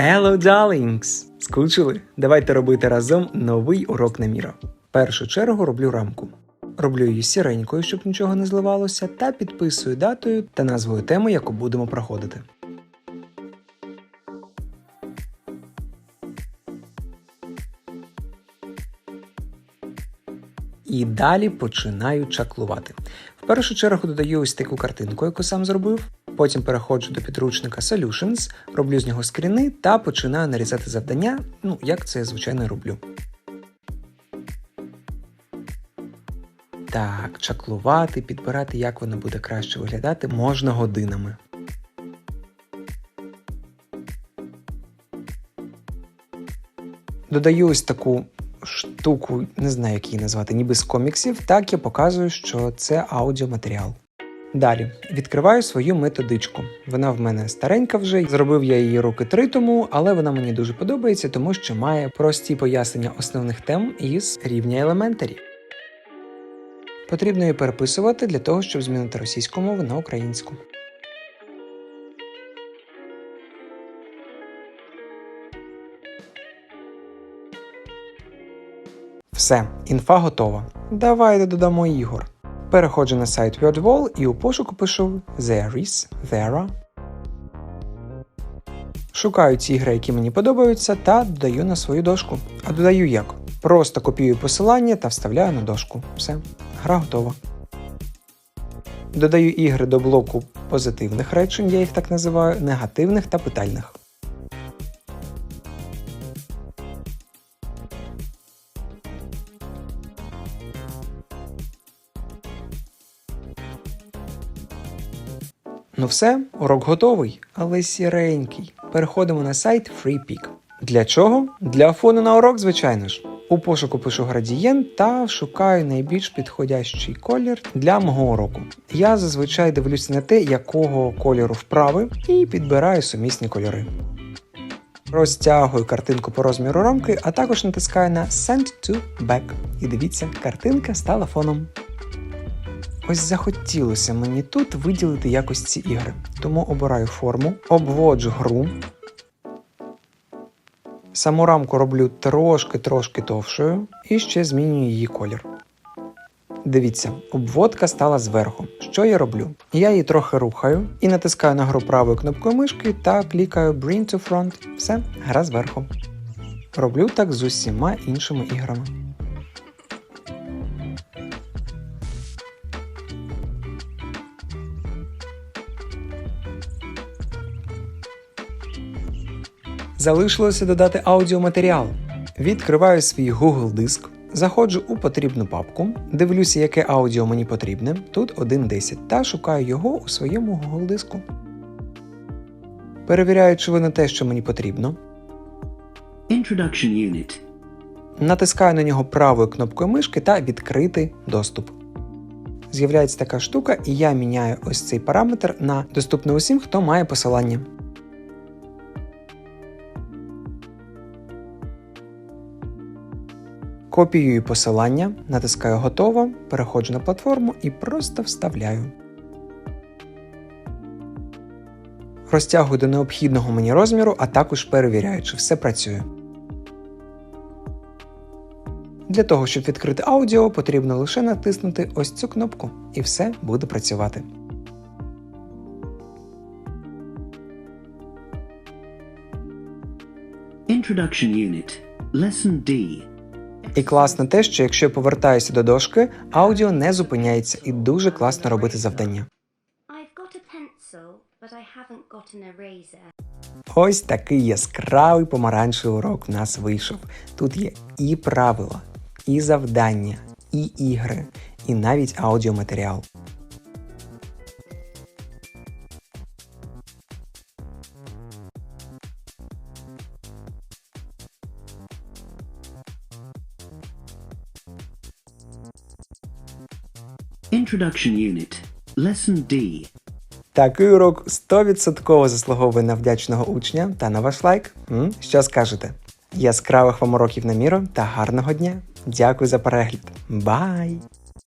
Hello, darlings! Скучили? Давайте робити разом новий урок Наміра. В першу чергу роблю рамку. Роблю її сіренькою, щоб нічого не зливалося, та підписую датою та назвою теми, яку будемо проходити. І далі починаю чаклувати. В першу чергу додаю ось таку картинку, яку сам зробив. Потім переходжу до підручника Solutions, роблю з нього скріни та починаю нарізати завдання, ну як це я звичайно роблю. Так, чаклувати, підбирати, як воно буде краще виглядати, можна годинами. Додаю ось таку штуку, не знаю, як її назвати, ніби з коміксів, так я показую, що це аудіоматеріал. Далі відкриваю свою методичку. Вона в мене старенька вже, зробив я її роки три тому, але вона мені дуже подобається, тому що має прості пояснення основних тем із рівня Elementary. Потрібно її переписувати для того, щоб змінити російську мову на українську. Все, інфа готова. Давайте додамо ігор. Переходжу на сайт WordWall і у пошуку пишу There is, There are. Шукаю ці ігри, які мені подобаються, та додаю на свою дошку. А додаю як? Просто копіюю посилання та вставляю на дошку. Все, гра готова. Додаю ігри до блоку позитивних речень, я їх так називаю, негативних та питальних. Ну все, урок готовий, але сіренький. Переходимо на сайт FreePick. Для чого? Для фону на урок, звичайно ж. У пошуку пишу градієнт та шукаю найбільш підходящий колір для мого уроку. Я зазвичай дивлюся на те, якого кольору вправи, і підбираю сумісні кольори. Розтягую картинку по розміру рамки, а також натискаю на Send to Back. І дивіться, картинка стала фоном. Ось захотілося мені тут виділити якось ці ігри. Тому обираю форму, обводжу гру. Саму рамку роблю трошки-трошки товшою і ще змінюю її колір. Дивіться, обводка стала зверху. Що я роблю? Я її трохи рухаю і натискаю на гру правою кнопкою мишки та клікаю Bring to Front. Все, гра зверху. Роблю так з усіма іншими іграми. Залишилося додати аудіоматеріал. Відкриваю свій Google диск, заходжу у потрібну папку, дивлюся, яке аудіо мені потрібне, тут 1.10, та шукаю його у своєму Google диску. Перевіряю, чи воно те, що мені потрібно. Introduction Unit. Натискаю на нього правою кнопкою мишки та відкрити доступ. З'являється така штука, і я міняю ось цей параметр на доступний усім, хто має посилання. Копіюю посилання, натискаю готово, переходжу на платформу і просто вставляю. Розтягую до необхідного мені розміру, а також перевіряю, чи все працює. Для того, щоб відкрити аудіо, потрібно лише натиснути ось цю кнопку, і все буде працювати. Introduction Unit. Lesson D. І класно те, що якщо я повертаюся до дошки, аудіо не зупиняється і дуже класно робити завдання. Ось такий яскравий помаранчевий урок в нас вийшов. Тут є і правила, і завдання, і ігри, і навіть аудіоматеріал. Introduction Unit. Lesson D. Такий урок 100% заслуговує на вдячного учня та на ваш лайк. М? Що скажете? Яскравих вам уроків на міру та гарного дня. Дякую за перегляд. Бай!